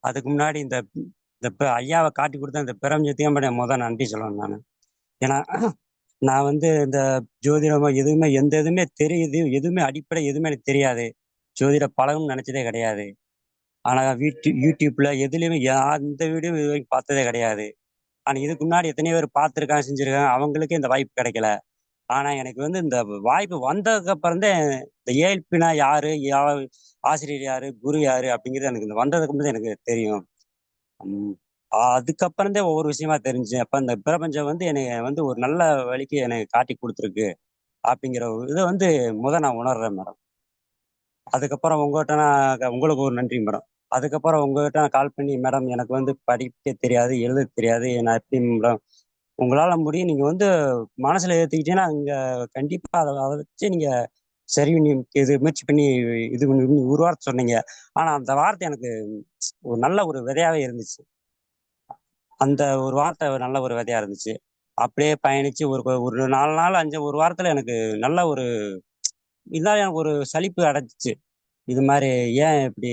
அதுக்கு முன்னாடி இந்த இந்த ப- ஐயாவை காட்டி கொடுத்த இந்த பிரபஞ்சத்தையும் பண்ண முதல் நன்றி சொல்லணும் நான். ஏன்னா நான் வந்து இந்த ஜோதிடமோ எதுவுமே எந்த எதுவுமே தெரியுது எதுவுமே அடிப்படை எதுவுமே எனக்கு தெரியாது. ஜோதிட பழகணும்னு நினைச்சதே கிடையாது. ஆனா வீட்டு யூடியூப்ல எதுலேயுமே எந்த வீடியோ இது வரைக்கும் பார்த்ததே கிடையாது. ஆனா இதுக்கு முன்னாடி எத்தனையோ பேர் பார்த்துருக்காங்க செஞ்சிருக்காங்க அவங்களுக்கே இந்த வாய்ப்பு கிடைக்கல. ஆனா எனக்கு வந்து இந்த வாய்ப்பு வந்ததுக்கு அப்புறம் தான் இந்த ஏழ்பினா யாரு? யா- ஆசிரியர் யாரு? குரு யாரு? அப்படிங்கிறது எனக்கு இந்த வந்ததுக்கு முன்னாடி தான் எனக்கு தெரியும். அதுக்கப்புறம் தான் ஒவ்வொரு விஷயமா தெரிஞ்சேன். அப்ப இந்த பிரபஞ்சம் வந்து என்னை வந்து ஒரு நல்ல வழிக்கு எனக்கு காட்டி கொடுத்துருக்கு. அப்படிங்கிற ஒரு இதை வந்து முத நான் உணர்றேன் மேடம். அதுக்கப்புறம் உங்ககிட்ட நான் உங்களுக்கு ஒரு நன்றி மேடம். அதுக்கப்புறம் உங்ககிட்ட நான் கால் பண்ணி மேடம் எனக்கு வந்து படிக்க தெரியாது எழுத தெரியாது. நான் எப்படி மேடம் உங்களால முடியும். நீங்க வந்து மனசுல ஏத்துக்கிட்டீங்கன்னா இங்க கண்டிப்பா அதை அதை வச்சு நீங்க சரி பண்ணி இது முயற்சி பண்ணி இது பண்ணி ஒரு வார்த்தை சொன்னீங்க. ஆனா அந்த வார்த்தை எனக்கு ஒரு நல்ல ஒரு விதையாவே இருந்துச்சு. அந்த ஒரு வார்த்தை நல்ல ஒரு விதையா இருந்துச்சு. அப்படியே பயணிச்சு ஒரு ஒரு நாலு நாள் அஞ்சு ஒரு வாரத்துல எனக்கு நல்ல ஒரு இதான் எனக்கு ஒரு சலிப்பு அடைச்சிச்சு இது மாதிரி ஏன் இப்படி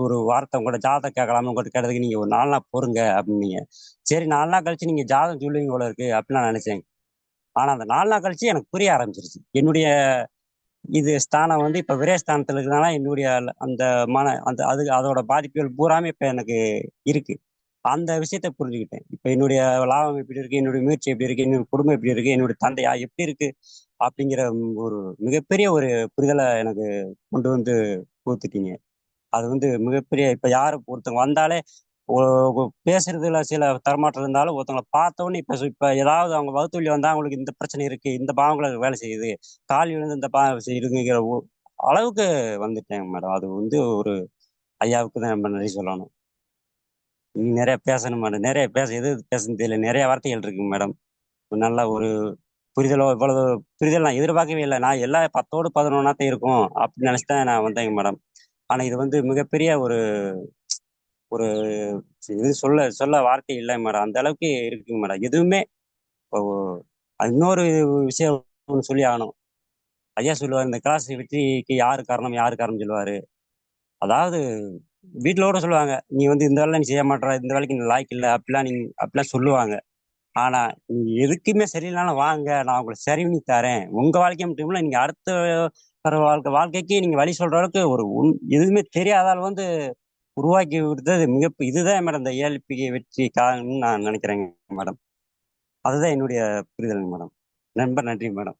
ஒரு வார்த்தை உங்களோட ஜாதகம் கேட்கலாம? உங்கள்கிட்ட கேட்டதுக்கு நீங்கள் ஒரு நாலு நாள் பொறுங்க அப்படின்னீங்க. சரி நாலு நாள் கழிச்சு நீங்கள் ஜாதகம் சொல்லுவீங்க போல இருக்கு அப்படின்னு நான் நினைச்சேன். ஆனால் அந்த நாலு நாள் கழிச்சு எனக்கு புரிய ஆரம்பிச்சிருச்சு. என்னுடைய இது ஸ்தானம் வந்து இப்போ விரே ஸ்தானத்தில் இருக்கிறதுனால என்னுடைய அந்த மன அந்த அது அதோட பாதிப்புகள் பூராமே இப்போ எனக்கு இருக்கு. அந்த விஷயத்த புரிஞ்சுக்கிட்டேன். இப்ப என்னுடைய லாபம் எப்படி இருக்கு? என்னுடைய முயற்சி எப்படி இருக்கு? என்னுடைய குடும்பம் எப்படி இருக்கு? என்னுடைய தந்தையா எப்படி இருக்கு? அப்படிங்கிற ஒரு மிகப்பெரிய ஒரு புரிதலை எனக்கு கொண்டு வந்து கொடுத்துட்டீங்க. அது வந்து மிகப்பெரிய இப்ப யாரு ஒருத்தவங்க வந்தாலே பேசுறதுல சில தரமாற்றம் இருந்தாலும் ஒருத்தவங்களை பார்த்தோன்னே இப்போ இப்ப இப்ப ஏதாவது அவங்க வகுத்துவலி வந்தா அவங்களுக்கு இந்த பிரச்சனை இருக்கு இந்த பாவங்களுக்கு வேலை செய்யுது கால் விழுந்து இந்த பாவம் செய்யுதுங்கிற அளவுக்கு வந்துட்டேன் மேடம். அது வந்து ஒரு ஐயாவுக்கு தான் நம்ம நன்றி சொல்லணும். நிறைய பேசணும் மேடம். நிறைய பேச எது பேசணும் தெரியல. நிறைய வார்த்தைகள் இருக்குங்க மேடம். நல்ல ஒரு புரிதலோ இவ்வளவு புரிதல் நான் எதிர்பார்க்கவே இல்லை. நான் எல்லா பத்தோடு பதினொன்னாத்தையும் இருக்கும் அப்படின்னு நினைச்சு தான் நான் வந்தேங்க மேடம். ஆனா இது வந்து மிகப்பெரிய ஒரு ஒரு இது சொல்ல சொல்ல வார்த்தை இல்லை மேடம். அந்த அளவுக்கு இருக்குங்க மேடம். எதுவுமே இப்போ இன்னொரு விஷயம் ஒண்ணு சொல்லி ஆகணும். ஐயா சொல்லுவார் இந்த கிளாஸ் வெற்றிக்கு யாரு காரணம் யாரு காரணம் சொல்லுவாரு. அதாவது வீட்டில் கூட சொல்லுவாங்க நீ வந்து இந்த வேலை நீ செய்ய மாட்ற இந்த வேலைக்கு நீ லாய்க்கு இல்லை அப்படிலாம் நீ அப்படிலாம் சொல்லுவாங்க. ஆனா நீ எதுக்குமே சரியில்லைனாலும் வாங்க நான் உங்களுக்கு சரி பண்ணி தரேன். உங்க வாழ்க்கை மட்டும் இல்ல நீங்க அடுத்த வர வாழ்க்கை வாழ்க்கைக்கு நீங்க வழி சொல்ற அளவுக்கு ஒரு உண் எதுவுமே தெரியாத ஆள் வந்து உருவாக்கி விடுறது மிக இதுதான் மேடம் இந்த ஏஎல்பி வெற்றி காரணம்னு நான் நினைக்கிறேங்க மேடம். அதுதான் என்னுடைய புரிதல் மேடம். ரொம்ப நன்றி மேடம்.